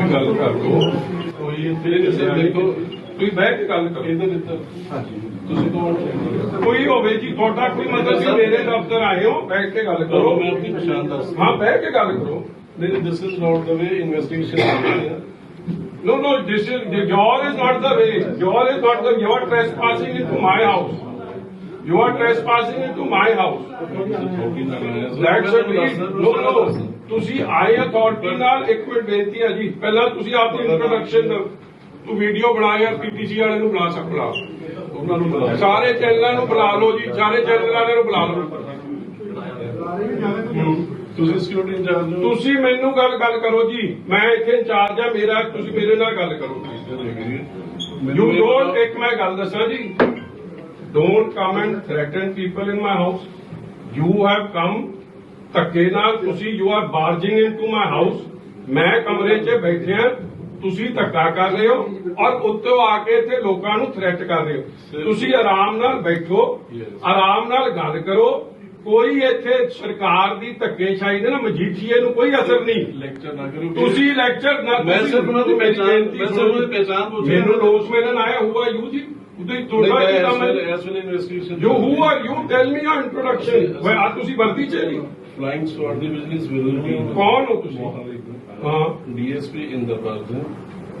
ਤੁਸੀਂ ਗੱਲ ਕਰ ਲਓ ਕੋਈ ਫਿਰ ਕਿਸੇ ਦੇਖੋ ਤੁਸੀਂ ਬਹਿ ਕੇ ਗੱਲ ਕਰੋ ਇਹਦੇ ਵਿੱਚ ਹਾਂਜੀ ਤੁਸੀਂ ਕੌਣ ਹੋ ਕੋਈ ਹੋਵੇ ਜੀ ਤੁਹਾਡਾ ਕੋਈ ਮਤਲਬ ਵੀ ਮੇਰੇ ਦਫ਼ਤਰ ਆਏ ਹੋ ਬੈਠ ਕੇ ਗੱਲ ਕਰੋ ਮੈਂ ਆਪਣੀ ਪਛਾਣ ਦੱਸ ਹਾਂ ਬਹਿ ਕੇ ਗੱਲ ਕਰੋ ਨਹੀਂ this is not the way investigation No, no, this is, your is not the way. Your is not the, you are trespassing into my house. You are trespassing into my house. That's a breed. No, no. ਤੁਸੀਂ ਆਏ authority ਨਾਲ ਇੱਕ minute ਬੇਨਤੀ ਹੈ ਜੀ। ਪਹਿਲਾਂ ਤੁਸੀਂ ਆਪਣੀ ਇੰਟਰੋਡਕਸ਼ਨ ਦਿਓ ਤੂੰ ਵੀਡੀਓ ਬਣਾ ਯਾਰ ਪੀਟੀਸੀ ਵਾਲੇ ਨੂੰ ਬੁਲਾ ਸਕ ਬੁਲਾ ਉਹਨਾਂ ਨੂੰ ਬੁਲਾ ਸਾਰੇ ਚੈਨਲਾਂ ਨੂੰ ਬੁਲਾ ਲਓ ਜੀ। ਸਾਰੇ ਚੈਨਲ ਵਾਲਿਆਂ ਨੂੰ ਬੁਲਾ ਲਓ। ਤੁਸੀਂ ਸਿਕਿਉਰਿਟੀ ਇੰਚਾਰਜ ਹੋ। ਤੁਸੀਂ ਮੈਨੂੰ ਗੱਲ ਗੱਲ ਕਰੋ ਜੀ। ਮੈਂ ਇੱਥੇ ਇੰਚਾਰਜ ਆ। ਮੇਰਾ ਤੁਸੀਂ ਮੇਰੇ ਨਾਲ ਗੱਲ ਕਰੋ। ਯੂ ਡੋਨਟ ਇੱਕ ਮੈਂ ਗੱਲ ਦੱਸਾਂ ਜੀ। Don't come and threaten people in my house you have come ਧੱਕੇ ਨਾਲ ਤੁਸੀਂ you are barging into my house ਮੈਂ ਕਮਰੇ 'ਚ ਬੈਠਿਆ ਤੁਸੀਂ ਧੱਕਾ ਕਰ ਰਹੇ ਹੋ ਔਰ ਉੱਤੋਂ ਆ ਕੇ ਇੱਥੇ ਲੋਕਾਂ ਨੂੰ ਥ੍ਰੈਟ ਕਰ ਰਹੇ ਹੋ। ਤੁਸੀਂ ਆਰਾਮ ਨਾਲ ਬੈਠੋ. ਆਰਾਮ ਨਾਲ ਗੱਲ ਕਰੋ। ਕੋਈ ਇੱਥੇ ਸਰਕਾਰ ਦੀ ਧੱਕੇਸ਼ਾਹੀ ਦੇ ਨਾ ਮਜੀਠੀਏ ਨੂੰ ਕੋਈ ਅਸਰ ਨਹੀਂ। ਲੈਕਚਰ ਨਾ ਕਰੋ। ਤੁਸੀਂ ਲੈਕਚਰ ਨਾ ਮੈਂ ਸਿਰਫ ਉਹਨਾਂ ਦੀ ਬੇਨਤੀ ਮੈਂ ਸਿਰਫ ਸੁਣੋ। ਉਹਨਾਂ ਦੀ ਪਹਿਚਾਣ ਪੁੱਛ ਰਿਹਾ। ਮੈਨੂੰ ਲੋਸ ਮਿਲਣ ਆਇਆ ਹੁਆ ਯੂ ਜੀ? ਉਹਦੇ ਤੁਹਾਡਾ ਕੀ ਕੰਮ ਹੈ? You who are you tell me your introduction ਵੇ ਆ ਤੁਸੀਂ ਵਰਦੀ ਚ ਨਹੀਂ ਫਲਾਈਂਗ ਸਵਾਰਡ ਦੀ ਬਿਜ਼ਨਸ ਵਿਲ ਕੌਣ ਹੋ ਤੁਸੀਂ? ਹਾਂ। ਡੀਐਸਪੀ ਇੰਦਰਪਾਲ ਸਿੰਘ।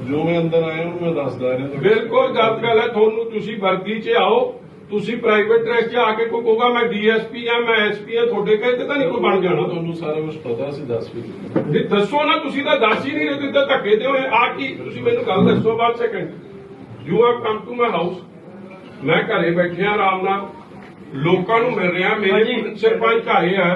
ਜੋ ਮੈਂ ਅੰਦਰ ਆਇਆ ਉਹਨੂੰ ਮੈਂ ਦੱਸਦਾ ਰਿਹਾ ਬਿਲਕੁਲ ਗੱਲ ਹੈ ਤੁਹਾਨੂੰ ਤੁਸੀਂ ਵਰਦੀ ਚ ਆਓ। ਤੁਸੀਂ ਪ੍ਰਾਈਵੇਟ ਟਰੈਕ 'ਚ ਆ ਕੇ ਕੋਈ ਕਹੋਗਾ ਮੈਂ ਡੀਐਸਪੀ ਆ ਮੈਂ ਐਸਪੀ ਆ ਤੁਹਾਡੇ ਕਹੇ ਤੇ ਤਾਂ ਨਹੀਂ ਕੋਈ ਬਣ ਜਾਣਾ? ਤੁਹਾਨੂੰ ਸਾਰਾ ਕੁਝ ਪਤਾ ਸੀ ਦੱਸ ਵੀ ਦਿੱਤਾ। ਨਹੀਂ ਦੱਸੋ ਨਾ ਤੁਸੀਂ ਤਾਂ ਦੱਸ ਹੀ ਨਹੀਂ ਰਹੇ ਤੁਸੀਂ ਤਾਂ ਧੱਕੇ ਤੇ ਹੋਏ। ਆ ਕੀ ਤੁਸੀਂ ਮੈਨੂੰ ਗੱਲ ਦੱਸੋ ਬਾਅਦ second you have come to my house ਮੈਂ ਘਰੇ ਬੈਠਿਆ ਆਰਾਮ ਨਾਲ। ਲੋਕਾਂ ਨੂੰ ਮਿਲ ਰਿਹਾ ਮੇਰੇ ਸਰਪੰਚ ਆਏ ਆ।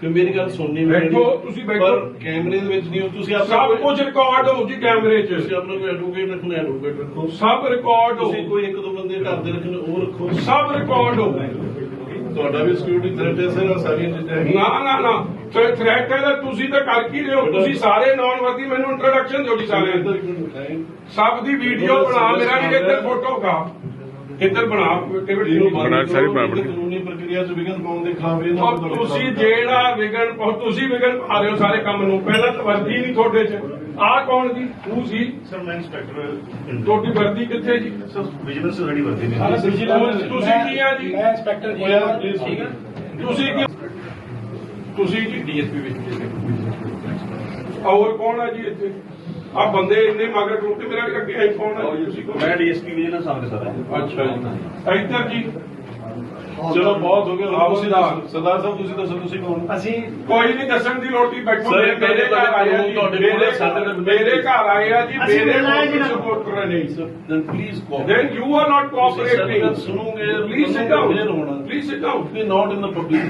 ਫਿਰ ਮੇਰੀ ਗੱਲ ਸੁਣਨੀ ਬੈਠੋ, ਤੁਸੀਂ ਬੈਠੋ। ਪਰ ਕੈਮਰੇ ਦੇ ਵਿੱਚ ਨਹੀਂ ਹੋ ਤੁਸੀਂ ਆਪਣਾ ਸਭ ਕੋਈ- ਕੁਝ ਰਿਕਾਰਡ ਹੋਊ ਜੀ ਕੈਮਰੇ 'ਚ। ਤੁਸੀਂ ਆਪਣਾ ਕੋਈ ਐਡਵੋਕੇਟ ਰੱਖਣਾ ਐਡਵੋਕੇਟ ਰੱਖੋ। ਸਭ ਰਿਕਾਰਡ ਤੁਸੀਂ ਹੋਊ। ਕੋਈ ਇੱਕ ਦੋ ਬੰਦੇ ਘਰ ਦੇ ਰੱਖਣੇ ਉਹ ਰੱਖੋ। ਸਭ ਰਿਕਾਰਡ ਹੋਊ। ਤੁਹਾਡਾ ਵੀ ਸਿਕਿਉਰਿਟੀ ਥ੍ਰੈਟ ਹੈ ਸਰ ਸਾਰੀਆਂ ਚੀਜ਼ਾਂ ਹੈਗੀਆਂ। ਨਾ ਨਾ ਨਾ। ਥ੍ਰੈਟ ਹੈ ਤਾਂ ਤੁਸੀਂ ਤਾਂ ਕਰ ਕੀ ਰਹੇ ਹੋ? ਤੁਸੀਂ ਸਾਰੇ ਨਾਨ ਵਰਦੀ ਮੈਨੂੰ ਇੰਟਰੋਡਕਸ਼ਨ ਦਿਓ ਜੀ ਸਾਰਿਆਂ? ਸਭ ਦੀ ਵੀਡੀਓ ਬਣਾ ਮੇਰਾ ਵੀ ਇੱਧਰ ਫੋਟੋ ਕਾ ਇੱਧਰ ਬਣਾ ਇਹਨੂੰ ਬੰਦ ਬਣਾ ਸਾਰੀ। ਕਾਨੂੰਨੀ ਪ੍ਰਕਿਰਿਆ ਚ ਵਿਘਨ ਪਾਉਣ ਦੇ ਖਿਲਾਫ ਇਹ ਔਰ ਤੁਸੀਂ ਜਿਹੜਾ ਵਿਗਣ ਪਾਓ ਤੁਸੀਂ ਵਿਗਣ ਪਾ ਰਹੇ ਹੋ ਸਾਰੇ ਕੰਮ ਨੂੰ। ਪਹਿਲਾਂ ਤਾਂ ਵਰਦੀ ਨਹੀਂ ਤੁਹਾਡੇ 'ਚ। ਆਹ ਕੌਣ ਜੀ ਤੂੰ ਸੀ? ਸਰ ਮੈਂ ਇੰਸਪੈਕਟਰ ਤੁਹਾਡੀ ਵਰਦੀ ਕਿੱਥੇ ਜੀ? ਸਰ ਵਿਜੀਲੈਂਸ ਰੈਡੀ ਵਰਦੀ ਨੇ ਤੁਸੀਂ- ਤੁਸੀਂ ਕੀ ਆ ਜੀ? ਮੈਂ ਇੰਸਪੈਕਟਰ ਜੀ ਹੋਇਆ ਪਲੀਜ਼ ਠੀਕ ਹੈ ਤੁਸੀਂ ਕੀ ਤੁਸੀਂ ਜੀ ਡੀਐਸਪੀ ਵਿੱਚ ਹੋਰ ਕੌਣ ਆ ਜੀ ਇੱਥੇ? ਆ ਬੰਦੇ ਇੰਨੇ ਮਗਰ ਟੁੱਟ ਕੇ ਮੇਰਾ ਵੀ ਅੱਗੇ ਆਈ ਕੌਣ ਆ? ਮੈਂ ਡੀਐਸਪੀ ਵਿਜੀਲੈਂਸ ਆਫਿਸਰ ਸਰ। ਅੱਛਾ ਜੀ। ਇੱਧਰ ਜੀ। ਚਲੋ ਬਹੁਤ ਹੋ ਗਿਆ। ਹੁਣ ਤੁਸੀਂ। ਦੱਸੋ। ਸਰਦਾਰ ਸਾਹਿਬ ਤੁਸੀਂ ਦੱਸੋ ਤੁਸੀਂ ਕੌਣ? ਅਸੀਂ ਕੋਈ ਨਹੀਂ ਦੱਸਣ ਦੀ ਲੋੜ ਨਹੀਂ ਬੈਠੋ। ਮੇਰੇ ਮੇਰੇ ਘਰ ਆਏ ਆ ਜੀ। ਤੁਹਾਡੇ ਮੇਰੇ ਕੋਲ ਸਾਡੇ ਨਾਲ ਮੇਰੇ ਘਰ ਆਏ ਆ ਜੀ ਅਸੀਂ ਮੇਰੇ ਹੈ ਜੀ ਨਾਲ। ਸਪੋਰਟ ਕਰ ਨਹੀਂ। then please cooperate. then you are not cooperating ਤੁਸੀਂ ਸੁਣੋਗੇ please sit down ਫਿਰ ਹੋਣਾ। Please sit down They not in the public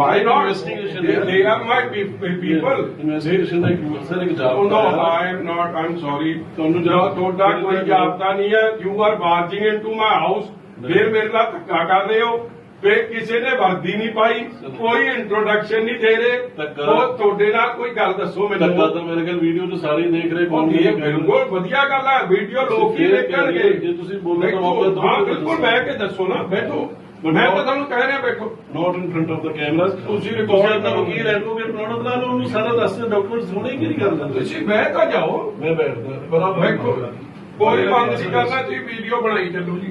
why not? Investigation they, they are my pe- pe- people. Investigation ਦਾ ਇੱਕ sir ਇੱਕ job Oh, no, I am not. I'm sorry. ਤੁਹਾਨੂੰ ਜੋ ਜਵਾਬ- ਤੁਹਾਡਾ ਕੋਈ ਜਾਬਤਾ ਨਹੀਂ ਹੈ। You are barging into my house ਫਿਰ ਮੇਰੇ ਨਾਲ ਧੱਕਾ ਕਰ ਰਹੇ ਹੋ। ਫਿਰ ਕਿਸੇ ਨੇ ਵਰਦੀ ਨਹੀਂ ਪਾਈ ਕੋਈ ਇੰਟਰੋਡਕਸ਼ਨ ਨਹੀਂ ਦੇ ਰਹੇ। ਉਹ ਤੁਹਾਡੇ ਨਾਲ ਕੋਈ ਗੱਲ ਦੱਸੋ ਮੈਨੂੰ। ਤਾਂ ਮੇਰੇ ਕੋਲ ਵੀਡੀਓ 'ਚ ਸਾਰੇ ਦੇਖ ਰਹੇ ਕੌਣ ਇਹ ਬਿਲਕੁਲ ਵਧੀਆ ਗੱਲ ਹੈ ਵੀਡੀਓ ਲੋਕ ਹੀ ਦੇਖਣਗੇ। ਜੇ ਤੁਸੀਂ ਬੋਲੋ ਤਾਂ ਮੌਕਾ ਦਿਓ। ਹਾਂ ਬਿਲਕੁਲ ਬਹਿ ਕੇ ਦੱਸੋ ਨਾ ਬੈਠੋ। ਮੈਂ ਤਾਂ ਤੁਹਾਨੂੰ ਕਹਿ ਰਿਹਾ ਬੈਠੋ। Not in front of the camera ਤੁਸੀਂ ਆਪਣਾ ਕਰੋ। ਵਕੀਲ ਐਡਵੋਕੇਟ ਬਣਾਉਣਾ ਬਣਾ ਲਓ ਉਹਨੂੰ ਸਾਰਾ ਦੱਸ ਦੇ ਡਾਕੂਮੈਂਟਸ ਹੋਣੇ ਕਿ ਨਹੀਂ ਕਰਦਾ ਤੁਸੀਂ ਬਹਿ ਤਾਂ ਜਾਓ। ਮੈਂ ਬੈਠਦਾ ਬੈਠੋ। ਕੋਈ ਬੰਦ ਨਹੀਂ ਕਰਨਾ ਤੁਸੀਂ ਵੀਡੀਓ ਬਣਾਈ ਚੱਲੋ ਜੀ।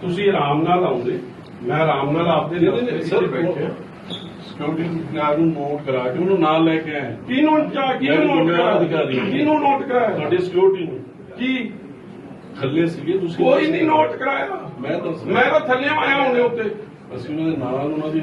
ਤੁਸੀਂ ਆਰਾਮ ਨਾਲ ਆਉਂਦੇ। ਮੈਂ ਆਰਾਮ ਨਾਲ ਆਪਦੇ 'ਚ ਸਰ, ਬੈਠੇ ਸਿਕਿਉਰਿਟੀ ਗਾਰਡ ਨੂੰ ਨੋਟ ਕਰਾ ਕੇ ਉਹਨੂੰ ਨਾਲ ਲੈ ਕੇ ਆਏ ਕਿਹਨੂੰ ਜਾ ਕਿਹਨੂੰ ਨੋਟ ਕਰਾਇਆ ਅਧਿਕਾਰੀ। ਕਿਹਨੂੰ ਨੋਟ ਕਰਾਇਆ? ਤੁਹਾਡੀ ਸਿਕਿਉਰਿਟੀ ਨੂੰ। ਕੀ? ਥੱਲੇ ਸੀਗੇ ਤੁਸੀਂ ਕੋਈ ਨਹੀਂ ਨੋਟ ਕਰਾਇਆ। ਮੈਂ ਦੱਸ ਮੈਂ ਤਾਂ ਥੱਲੇ ਆਇਆ ਹੁੰਦੇ ਉੱਤੇ। ਅਸੀਂ ਉਹਨਾਂ ਦੇ ਨਾਲ ਉਹਨਾਂ ਦੀ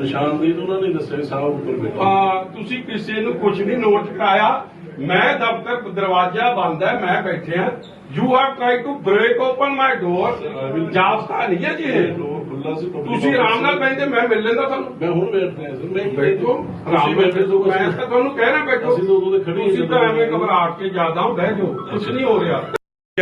ਨਿਸ਼ਾਨਦੇਹੀ ਉਹਨਾਂ ਨੇ ਦੱਸਿਆ ਸਾਹਿਬ ਉੱਪਰ ਬੈਠੇ। ਤੁਸੀਂ ਕਿਸੇ ਨੂੰ ਕੁਝ ਨਹੀਂ ਨੋਟ ਕਰਾਇਆ। ਮੈਂ ਦਫ਼ਤਰ ਦਰਵਾਜ਼ਾ ਬੰਦ ਹੈ ਮੈਂ ਬੈਠਿਆ you have try to break open my door ਜਾਬਤਾ ਨਹੀਂ ਹੈ ਜੀ ਇਹ। ਡੋਰ ਖੁੱਲਾ ਸੀ public ਤੁਸੀਂ ਆਰਾਮ ਨਾਲ office ਬੈਠੇ ਮੈਂ ਮਿਲ ਲੈਂਦਾ ਤੁਹਾਨੂੰ। ਮੈਂ ਹੁਣ ਬੈਠ ਰਿਹਾ ਸਰ ਮੈਂ ਬੈਠੋ ਆਰਾਮ ਨਾਲ ਬੈਠੋ ਮੈਂ ਤਾਂ ਤੁਹਾਨੂੰ ਕਹਿਣਾ ਬੈਠੋ। ਅਸੀਂ ਤਾਂ ਉਦੋਂ ਦੇ ਖੜੇ ਹੀ ਤੁਸੀਂ ਤਾਂ ਐਵੇਂ ਘਬਰਾ ਕੇ ਜ਼ਿਆਦਾ ਬਹਿ ਜਾਓ। ਕੁਝ ਨਹੀਂ ਹੋ ਰਿਹਾ।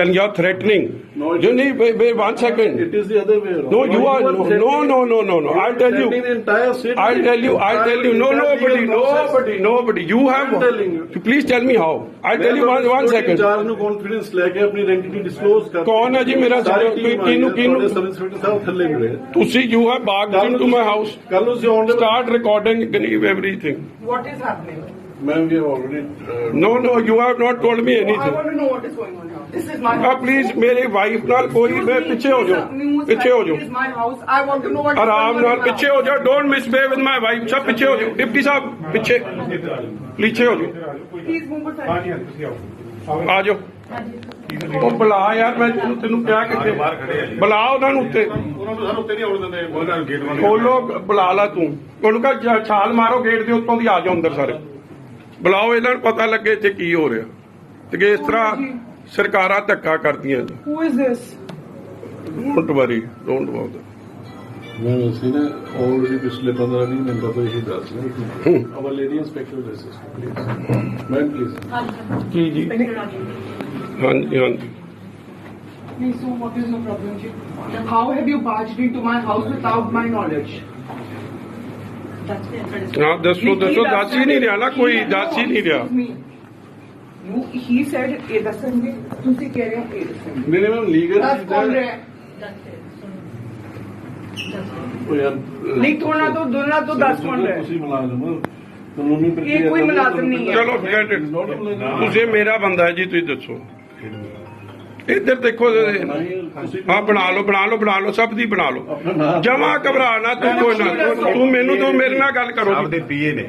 And you're threatening No, you need wait, wait one second It is the other way around. no you are no no no no no no i'll tell you the entire city. I'll tell you, I'll tell you. No, nobody, nobody, nobody. You have. You. Please tell me how. I'll tell you one, one second. ਚਾਰ ਨੂੰ confidence ਲੈ ਕੇ ਆਪਣੀ ਆਇਡੈਂਟੀ disclose ਕਰ ਕੌਣ ਹੈ ਜੀ ਮੇਰਾ ਕਿਹਨੂੰ- ਕਿਹਨੂੰ- ਸਬ ਇੰਸਪੈਕਟਰ ਸਾਹਿਬ ਥੱਲੇ ਮਿਲੇ ਤੁਸੀਂ you have barged into my house. ਕੱਲ ਨੂੰ ਤੁਸੀਂ ਆਉਣ ਦੇ Start recording everything. What is happening? Ma'am we already No, no, you have not told me I anything. want to know what is going on here. This is my Ah, house. please, ਮੇਰੀ wife ਨਾਲ ਕੋਈ ਮੈਂ ਪਿੱਛੇ ਹੋ ਜਾਓ ਪਿੱਛੇ ਹੋ It is ਜਾਓ my house. I want to know what is ਆਰਾਮ going on ਨਾਲ in my ਪਿੱਛੇ house. ਹੋ ਜਾਓ don't misbehave with my wife ਸਭ ਪਿੱਛੇ ਹੋ ਜਾਓ ਡਿਪਟੀ ਸਾਹਿਬ ਪਿੱਛੇ ਪਿੱਛੇ ਹੋ ਜਾਓ Please move aside. ਆ ਜਾਓ ਉਹ ਬੁਲਾ ਯਾਰ ਮੈਂ ਤੈਨੂੰ ਤੈਨੂੰ ਕਿਹਾ ਕਿੱਥੇ ਬੁਲਾ ਉਹਨਾਂ ਨੂੰ ਉੱਤੇ ਉਹਨਾਂ ਨੂੰ ਸਾਨੂੰ ਉੱਤੇ ਨਹੀਂ ਆਉਣ ਦਿੰਦੇ ਉਹਨਾਂ ਨੂੰ ਗੇਟ ਬੰਦ ਖੋਲੋ ਬੁਲਾ ਲਾ ਤੂੰ ਉਹਨੂੰ ਕਹ ਛਾਲ ਮਾਰੋ ਗੇਟ ਦੇ ਉੱਤੋਂ ਦੀ ਆ ਜਾਓ ਅੰਦਰ ਸਾਰੇ ਬੁਲਾਓ ਇਹਨਾਂ ਨੂੰ ਪਤਾ ਲੱਗੇ ਇੱਥੇ ਕੀ ਹੋ ਰਿਹਾ। ਤੇ ਕਿ ਇਸ ਤਰ੍ਹਾਂ ਸਰਕਾਰਾਂ ਧੱਕਾ ਕਰਦੀਆਂ Who is this? Don't worry don't what ਮੈਂ ਅਸੀਂ ਨਾ ਆਲਰੇਡੀ ਪਿਛਲੇ 15 20 ਮਿੰਟਾਂ ਤੋਂ ਇਹੀ ਦੱਸ ਰਿਹਾ ਕਿ our lady inspector justice please ma'am please ਕੀ ਜੀ? ਹਾਂਜੀ ਹਾਂਜੀ। Please, so what is your problem, Ji? How have you barged into my house without my knowledge? ਹਾਂ ਦੱਸੋ ਦੱਸੋ ਦੱਸ ਹੀ ਨਹੀਂ ਰਿਹਾ ਨਾ ਕੋਈ ਦੱਸ ਹੀ ਨਹੀਂ ਰਿਹਾ ਇਹ ਦੱਸਣਗੇ ਤੁਸੀਂ ਕਹਿ ਰਹੇ ਹੋ ਇਹ ਦੱਸਣਗੇ ਨਹੀਂ ਨਹੀਂ ਮੈਮ ਲੀਗਲ ਦੱਸ ਕੌਣ ਰਿਹਾ ਹੈ? ਉਹ ਯਾਰ ਨਹੀਂ ਤੋੜਨਾ ਤੋਂ ਦੋਨਾ ਤੋਂ ਦੱਸ ਕੌਣ ਰਿਹਾ ਹੈ? ਤੁਸੀਂ ਮੁਲਾਜ਼ਮ ਕਾਨੂੰਨੀ ਪ੍ਰਕਿਰਿਆ ਇਹ ਕੋਈ ਦਾ ਮੁਲਾਜ਼ਮ ਨਹੀਂ ਹੈ। ਚਲੋ forget it. ਤੁਸੀਂ ਮੇਰਾ ਬੰਦਾ ਹੈ ਜੀ ਤੁਸੀਂ ਦੱਸੋ ਇੱਧਰ ਦੇਖੋ ਹਾਂ ਬਣਾ ਲਓ ਬਣਾ ਲਓ ਬਣਾ ਲਓ ਸਭ ਦੀ ਬਣਾ ਲਓ। ਜਮਾ ਘਬਰਾ ਨਾ ਤੂੰ ਕੋਈ ਨਾ ਤੂੰ- ਮੈਨੂੰ ਤੂੰ ਮੇਰੇ ਨਾਲ ਗੱਲ ਕਰੋ। ਸਾਹਿਬ ਦੇ ਪੀਏ ਨੇ।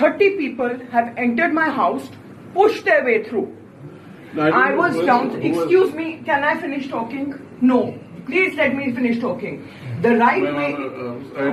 30 people have entered my house, pushed their way through. I was down. Excuse me, can I finish talking? No. Please let me finish talking. The right way.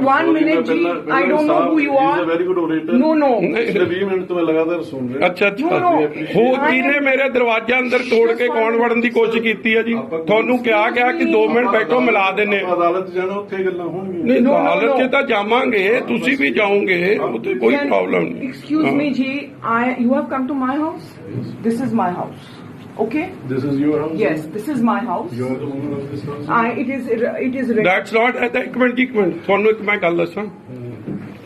One minute, Ji. I don't know who you He's a very are. good orator. No, no. ਪਿਛਲੇ 20 minute ਤੋਂ ਮੈਂ ਲਗਾਤਾਰ ਸੁਣ ਰਿਹਾ ਅੱਛਾ ਅੱਛਾ No, no. ਹੋ ਕਿਹਨੇ ਮੇਰੇ ਦਰਵਾਜ਼ੇ ਅੰਦਰ ਤੋੜ ਕੇ ਕੌਣ ਵੜਨ ਦੀ ਕੋਸ਼ਿਸ਼ ਕੀਤੀ ਹੈ ਜੀ ਤੁਹਾਨੂੰ ਕਿਹਾ ਗਿਆ ਕਿ 2 ਮਿੰਟ ਬੈਠੋ ਮਿਲਾ ਦਿੰਨੇ ਆਪਾਂ ਅਦਾਲਤ 'ਚ ਜਾਣਾ ਉੱਥੇ ਗੱਲਾਂ ਹੋਣਗੀਆਂ ਨਹੀਂ No, no, 'ਚ no. ਤਾਂ ਜਾਵਾਂਗੇ ਤੁਸੀਂ ਵੀ ਜਾਓਗੇ ਉਹ ਤੇ ਕੋਈ Can- ਪ੍ਰੋਬਲਮ ਨਹੀਂ Excuse ਹਾਂ। me, Ji. I. You have come to my house. This is my house. Okay. This is your house? Yes, this is my house. You are the owner of this house? I. It is. It is. That's not at ਇੱਕ minute ਇੱਕ minute ਤੁਹਾਨੂੰ ਇੱਕ ਮੈਂ ਗੱਲ ਦੱਸਾਂ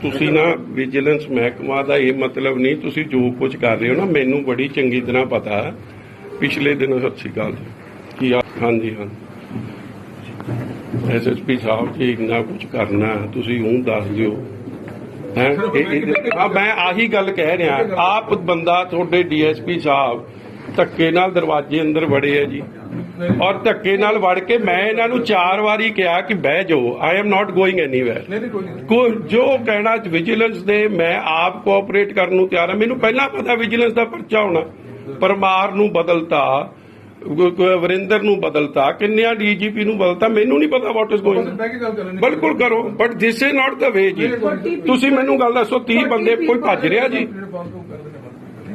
ਤੁਸੀਂ ਨਾ vigilance ਮਹਿਕਮਾ ਦਾ ਇਹ ਮਤਲਬ ਨਹੀਂ ਤੁਸੀਂ ਜੋ ਕੁਝ ਕਰ ਰਹੇ ਹੋ ਨਾ ਮੈਨੂੰ ਬੜੀ ਚੰਗੀ ਤਰ੍ਹਾਂ ਪਤਾ ਪਿਛਲੇ ਦਿਨ ਸਤਿ ਸ਼੍ਰੀ ਅਕਾਲ ਕੀ ਆ ਹਾਂਜੀ ਹਾਂ ਐਸਐਸਪੀ ਸਾਹਿਬ ਜੀ ਇੰਨਾ ਕੁਝ ਕਰਨਾ ਤੁਸੀਂ ਉਹ ਦੱਸ ਦਿਓ ਹੈ ਆ ਮੈਂ ਆਹੀ ਗੱਲ ਕਹਿ ਰਿਹਾ ਆਪ ਬੰਦਾ ਤੁਹਾਡੇ ਡੀਐਸਪੀ ਸਾਹਿਬ ਧੱਕੇ ਨਾਲ ਦਰਵਾਜ਼ੇ ਅੰਦਰ ਵੜੇ ਆ ਜੀ। ਔਰ ਧੱਕੇ ਨਾਲ ਵੜ ਕੇ ਮੈਂ ਇਹਨਾਂ ਨੂੰ ਚਾਰ ਵਾਰੀ ਕਿਹਾ ਕਿ ਬਹਿ ਜਾਓ I am not going anywhere ਕੋ ਜੋ ਕਹਿਣਾ ਵਿਜੀਲੈਂਸ ਦੇ ਮੈਂ ਆਪ ਕੋਆਪਰੇਟ ਕਰਨ ਨੂੰ ਤਿਆਰ ਹਾਂ ਮੈਨੂੰ ਪਹਿਲਾਂ ਪਤਾ ਵਿਜੀਲੈਂਸ ਦਾ ਪਰਚਾ ਹੋਣਾ। ਪਰਮਾਰ ਨੂੰ ਬਦਲਤਾ ਵਰਿੰਦਰ ਨੂੰ ਬਦਲਤਾ ਕਿੰਨਿਆਂ ਡੀਜੀਪੀ ਨੂੰ ਬਦਲਤਾ ਮੈਨੂੰ ਨਹੀਂ ਪਤਾ ਵਾਟ ਇਜ਼ ਗੋਇੰਗ ਬਿਲਕੁਲ ਕਰੋ but this is not the way ਜੀ। ਤੁਸੀਂ ਮੈਨੂੰ ਗੱਲ ਦੱਸੋ 30 ਬੰਦੇ ਕੋਈ ਭੱਜ ਰਿਹਾ ਜੀ?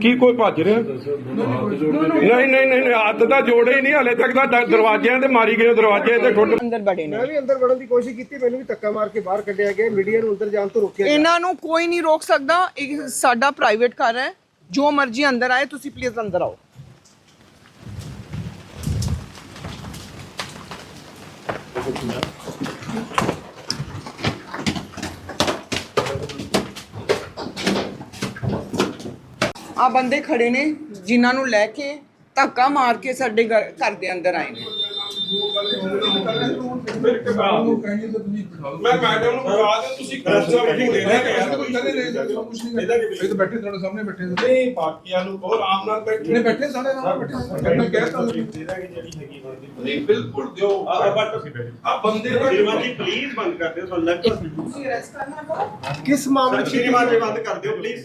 ਕੀ ਕੋਈ ਭੱਜ ਰਿਹਾ? ਨਹੀਂ ਨਹੀਂ ਨਹੀਂ ਨਹੀਂ, ਹੱਥ ਤਾਂ ਜੋੜੇ ਹੀ ਨਹੀਂ ਹਲੇ ਤੱਕ ਤਾਂ ਦ- ਦਰਵਾਜ਼ਿਆਂ ਤੇ ਮਾਰੀ ਗਏ ਦਰਵਾਜ਼ੇ ਤੇ ਠੁੱਡ ਅੰਦਰ ਬੜੇ ਨੇ। ਮੈਂ ਵੀ ਅੰਦਰ ਵੜਨ ਦੀ ਕੋਸ਼ਿਸ਼ ਕੀਤੀ ਮੈਨੂੰ ਵੀ ਧੱਕਾ ਮਾਰ ਕੇ ਬਾਹਰ ਕੱਢਿਆ ਗਿਆ ਮੀਡੀਆ ਨੂੰ ਅੰਦਰ ਜਾਣ ਤੋਂ ਰੋਕਿਆ ਗਿਆ। ਇਹਨਾਂ ਨੂੰ ਕੋਈ ਨਹੀਂ ਰੋਕ ਸਕਦਾ ਇਹ ਸਾਡਾ ਪ੍ਰਾਈਵੇਟ ਘਰ ਹੈ। ਜੋ ਮਰਜ਼ੀ ਅੰਦਰ ਆਏ ਤੁਸੀਂ ਪਲੀਜ਼ ਅੰਦਰ ਆਓ। ਆ ਬੰਦੇ ਖੜੇ ਨੇ ਜਿਨ੍ਹਾਂ ਨੂੰ ਲੈ ਕੇ ਧੱਕਾ ਮਾਰ ਕੇ ਸਾਡੇ ਘਰ ਘਰ ਦੇ ਅੰਦਰ ਆਏ ਨੇ। ਫਿਰ ਕਰਾ ਦਿਓ। ਮੈਂ ਮੈਡਮ ਨੂੰ ਬੁਲਾ ਦੇ ਤੁਸੀਂ ਕੋਸਾ ਵੀ ਦੇ ਰਹੇ ਇਹ ਤਾਂ ਬੈਠੇ ਤੁਹਾਡੇ ਸਾਹਮਣੇ ਬੈਠੇ ਸੀ ਨਹੀਂ ਬਾਕੀਆਂ ਨੂੰ ਬਹੁਤ ਆਰਾਮ ਨਾਲ ਬੈਠੇ। ਨੇ ਬੈਠੇ ਸਾਡੇ ਨਾਲ ਬੈਠੇ ਮੈਂ ਕਹਿ ਤਾ ਨਹੀਂ ਬਿਲਕੁਲ ਦਿਓ। ਆ ਬੰਦੇ ਦਾ ਸ਼੍ਰੀਮਾਨ ਜੀ ਪਲੀਜ਼ ਬੰਦ ਕਰ ਦਿਓ ਤੁਹਾਨੂੰ ਲੱਗਦਾ ਕਿਸ ਮਾਮਲੇ ਚ ਸ਼੍ਰੀਮਾਨ ਜੀ ਬੰਦ ਕਰ ਦਿਓ please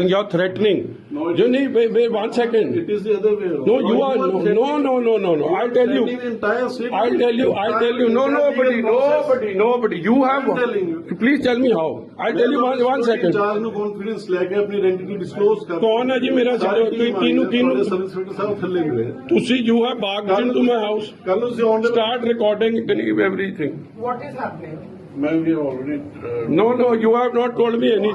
and you're threatening. No, you need wait, wait one second. It is the other way. No, no you are no, no no no no no. I'll tell you. I'll tell you. I'll tell you. No nobody nobody nobody. You have. Please tell me how. I'll tell you one one second. कौन है जी मेरा तीनों तीनों तुसी you have Bagh into house start recording everything what is happening Ma'am, we already. Uh, no, no, you have not told me anything.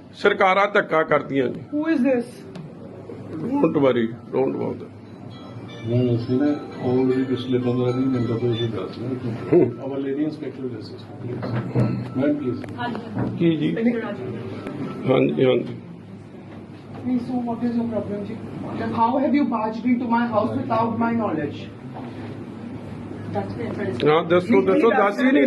ਸਰਕਾਰਾਂ ਧੱਕਾ ਕਰਦੀਆਂ ਨੇ Who is this? Don't worry don't about ਮੈਂ ਅਸੀਂ ਨਾ ਆਲਰੇਡੀ ਪਿਛਲੇ 15 20 ਮਿੰਟਾਂ ਦੱਸ ਦਿਸ ਕੀ ਜੀ ਹਾਂਜੀ ਹਾਂਜੀ Please, so what is your problem? ji? Then How have you barged into my house without my knowledge? ਹਾਂ ਦੱਸੋ ਦੱਸੋ ਦੱਸ ਹੀ ਨਹੀਂ ਰਹੇ।